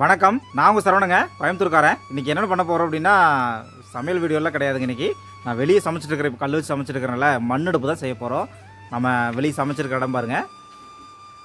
வணக்கம். நான் உங்கள் சரவணங்க. கோயம்புத்தூர்காரன். இன்றைக்கி என்ன பண்ண போகிறோம் அப்படின்னா சமையல் வீடியோலாம் கிடையாதுங்க இன்றைக்கி நான் வெளியே சமைச்சிட்டு இருக்கிறேன் இப்போ கல் வச்சு சமைச்சிட்டு இருக்கிறனால மண்ணெடுப்பு தான் செய்ய போகிறோம் நம்ம வெளியே சமைச்சிருக்க இடம் பாருங்கள்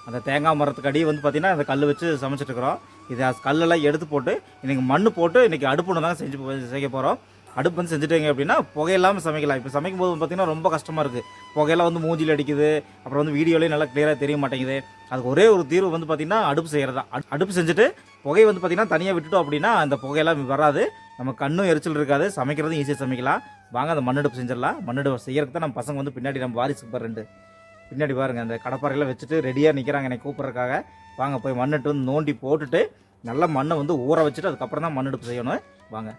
அந்த தேங்காய் மரத்துக்கு அடி வந்து பார்த்திங்கன்னா அந்த கல் வச்சு சமைச்சிட்டு இருக்கிறோம். இதை கல்லெல்லாம் எடுத்து போட்டு இன்றைக்கி மண் போட்டு இன்றைக்கி அடுப்புன்னு தான் செஞ்சு செய்ய போகிறோம் அடுப்பு வந்து செஞ்சுட்டீங்க அப்படின்னா புகையில்லாமல் சமைக்கலாம். இப்போ சமைக்கும் போது பார்த்திங்கன்னா ரொம்ப கஷ்டமாக இருக்குது புகையெல்லாம் வந்து மூஞ்சில் அடிக்குது. அப்புறம் வந்து வீடியோலேயும் நல்லா கிளியராக தெரிய மாட்டேங்குது. அதுக்கு ஒரே ஒரு தீர்வு வந்து பார்த்திங்கன்னா அடுப்பு செய்கிறது தான் அடுப்பு செஞ்சுட்டு புகை வந்து பார்த்திங்கன்னா தனியாக விட்டுட்டோம் அப்படின்னா அந்த புகையெல்லாம் வராது. நம்ம கண்ணும் எரிச்சல் இருக்காது. சமைக்கிறதும் ஈஸியாக சமைக்கலாம். வாங்க அந்த மண்ணடுப்பு செஞ்சிடலாம். மண்ணடுப்பு செய்யறதுக்கு தான் நம்ம பசங்க வந்து பின்னாடி நம்ம வாரிசு பாரு ரெண்டு. பின்னாடி பாருங்கள் அந்த கடப்பாறையெல்லாம் வச்சுட்டு ரெடியாக நிற்கிறாங்க என்னை கூப்பிட்றதுக்காக. வாங்க போய் மண்ணிட்டு வந்து நோண்டி போட்டுட்டு நல்லா மண்ணை வந்து ஊற வச்சுட்டு அதுக்கப்புறம் தான் மண்ணெடுப்பு செய்யணும். வாங்க.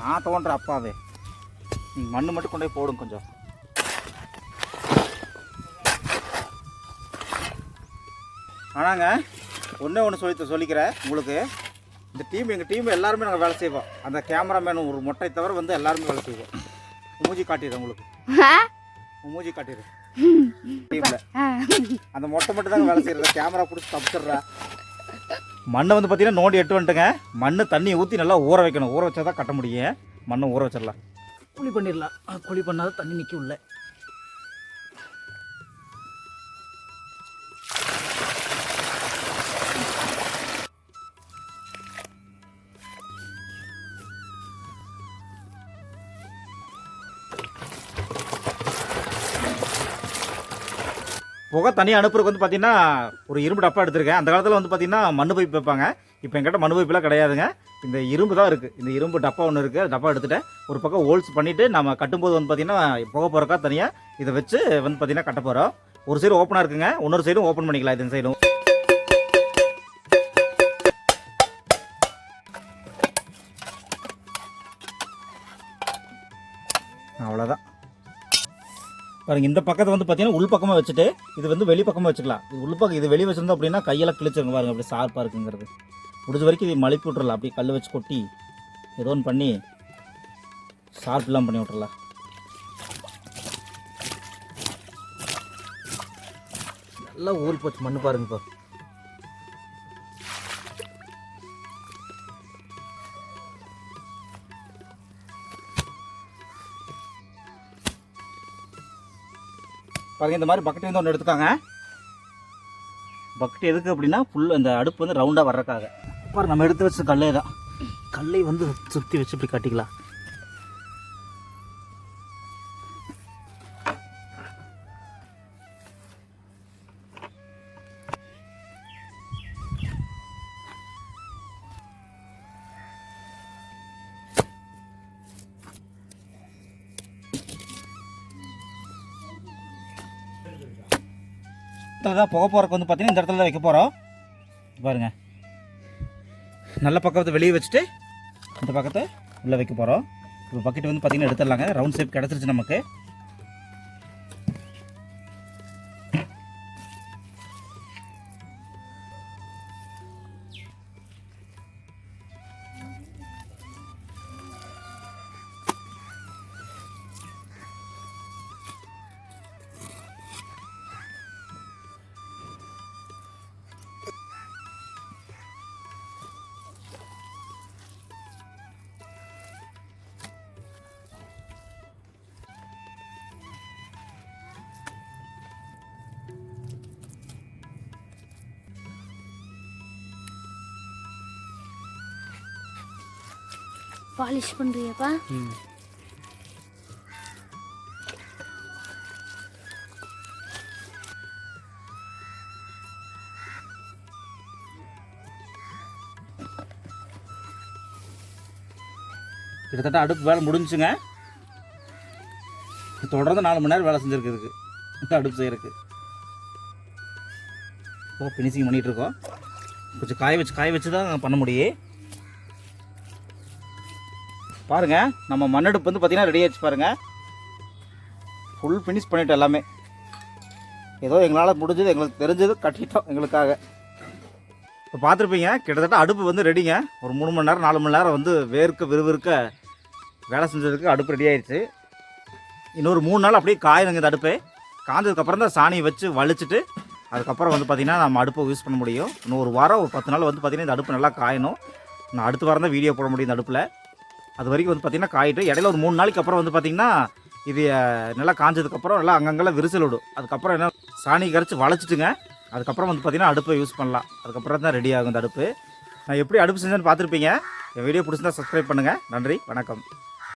நான் தோன்ற அப்பாவே. நீங்கள் மண்ணு மட்டும் கொண்டு போய் போடும் கொஞ்சம். ஆனாங்க ஒன்றே ஒன்று சொல்லி சொல்லிக்கிறேன் உங்களுக்கு. இந்த டீம் எங்கள் டீம் எல்லாருமே நாங்கள் வேலை செய்வோம். அந்த கேமராமேன் ஒரு மொட்டை தவிர வந்து எல்லாருமே வேலை செய்வோம். மூஞ்சி காட்டிடுறேன் உங்களுக்கு. மூஞ்சி காட்டிடு. டீமில் அந்த மொட்டை மட்டும் தாங்க வேலை செய்கிறது கேமரா பிடிச்சி தப்பிச்சிடுறா. மண்ணை வந்து பார்த்தீங்கன்னா நோண்டி எட்டு வந்துட்டுங்க. மண்ணு தண்ணி ஊற்றி நல்லா ஊற வைக்கணும். ஊற வச்சா தான் கட்ட முடியும். மண்ணை ஊற வச்சிடலாம். குழி பண்ணிடலாம். அஹ் குழி தான் தண்ணி நிற்க உள்ள. புகை தனியாக அனுப்புறதுக்கு வந்து பார்த்தீங்கன்னா ஒரு இரும்பு டப்பா எடுத்திருக்கேன். அந்த காலத்தில் வந்து பார்த்தீங்கன்னா மண் பைப் வைப்பாங்க. இப்போ என்கிட்ட மண் பைப்பெலாம் கிடையாதுங்க. இந்த இரும்பு தான் இருக்குது இந்த இரும்பு டப்பா ஒன்று இருக்குது அந்த டப்பா எடுத்துகிட்டேன் ஒரு பக்கம் ஹோல்ஸ் பண்ணிவிட்டு நம்ம கட்டும்போது வந்து பார்த்தீங்கன்னா புகை போகிறக்கா தனியாக இதை வச்சு வந்து பார்த்தீங்கன்னா கட்ட போகிறோம் ஒரு சைடு ஓப்பனாக இருக்குங்க. இன்னொரு சைடும் ஓப்பன் பண்ணிக்கலாம் இந்த சைடும் அவ்வளோதான் பாருங்க இந்த பக்கத்தை வந்து பார்த்தீங்கன்னா உள் பக்கமாக வச்சுட்டு இது வந்து வெளிப்பக்கமாக வச்சுக்கலாம். இது உள் பக்கம் இது வெளியே வச்சிருந்தோம் அப்படின்னா கையெல்லாம் கிழிச்சிருங்க பாருங்க அப்படி ஷார்ப்பாக இருக்குங்கிறது முடிஞ்ச வரைக்கும் இது மலிப்பி விட்றலாம் அப்படியே கல் வச்சு கொட்டி ஏதோ ஒன்று பண்ணி ஷார்ப்லாம் பண்ணி விட்றலாம் நல்லா ஊறி போச்சு மண்ணு பாருங்கப்பா இப்போ பாருங்க இந்த மாதிரி பக்கெட் வந்து ஒன்று எடுத்துக்காங்க. பக்கெட் எதுக்கு அப்படின்னா ஃபுல் அந்த அடுப்பு வந்து ரவுண்டாக வர்றக்காக பாரு நம்ம எடுத்து வச்ச கல்லே தான். கல்லை வந்து சுற்றி வச்சு இப்படி கட்டிக்கலாம். இடத்துல தான் புகை போகிறக்கு வந்து பார்த்தீங்கன்னா இந்த இடத்துல தான் வைக்க போகிறோம் பாருங்க. நல்ல பக்கத்தை வெளியே வச்சுட்டு இந்த பக்கத்தை உள்ளே வைக்க போகிறோம் இப்போ பக்கெட் வந்து பார்த்தீங்கன்னா எடுத்துடலாங்க. ரவுண்ட் ஷேப் கிடச்சிருச்சு நமக்கு. பாலிஷ் பண்ணுறியப்பா கிட்டத்தட்ட அடுப்பு வேலை முடிஞ்சுங்க தொடர்ந்து நாலு மணி நேரம் வேலை செஞ்சுருக்கு இதுக்கு அடுப்பு செய்யறதுக்கு. இப்போ ஃபினிஷிங் பண்ணிகிட்டு இருக்கோம். கொஞ்சம் காய வச்சு காய வச்சு தான் பண்ண முடியும். பாருங்க நம்ம மண்ணடுப்பு வந்து பார்த்தீங்கன்னா ரெடி ஆச்சு பாருங்க. ஃபுல் ஃபினிஷ் பண்ணிட்டோம் எல்லாமே. ஏதோ எங்களால் முடிஞ்சது எங்களுக்கு தெரிஞ்சது கட்டிட்டோம் எங்களுக்காக. இப்போ பார்த்துருப்பீங்க கிட்டத்தட்ட அடுப்பு வந்து ரெடிங்க ஒரு மூணு மணி நேரம் நாலு மணி நேரம் வந்து வேர்க்க விறுவிறுக்க வேலை செஞ்சதுக்கு அடுப்பு ரெடி ஆயிடுச்சு இன்னொரு மூணு நாள் அப்படியே காயணுங்க இந்த அடுப்பு. காய்ஞ்சதுக்கப்புறம் தான் சாணியை வச்சு வலிச்சுட்டு அதுக்கப்புறம் வந்து பார்த்திங்கன்னா நம்ம அடுப்பை யூஸ் பண்ண முடியும். இன்னும் ஒரு வாரம் ஒரு பத்து நாள் வந்து பார்த்திங்கன்னா இந்த அடுப்பு நல்லா காயணும். நான் அடுத்த வாரம் தான் வீடியோ போட முடியும் இந்த அடுப்பில். அது வரைக்கும் வந்து பார்த்திங்கன்னா காயிட்டு இடையில ஒரு மூணு நாளைக்கு அப்புறம் வந்து பார்த்திங்கன்னா இது நல்லா காஞ்சதுக்கப்புறம் நல்லா அங்கங்கெல்லாம் விரிசல் விடும். அதுக்கப்புறம் என்ன சாணி கரைச்சி வளைச்சிட்டுங்க. அதுக்கப்புறம் வந்து பார்த்திங்கன்னா அடுப்பை யூஸ் பண்ணலாம். அதுக்கப்புறம் தான் ரெடி ஆகும் இந்த அடுப்பு. நான் எப்படி அடுப்பு செஞ்சேன்னு பார்த்துருப்பீங்க. என் வீடியோ பிடிச்சிருந்தா சப்ஸ்கிரைப் பண்ணுங்கள் நன்றி வணக்கம்.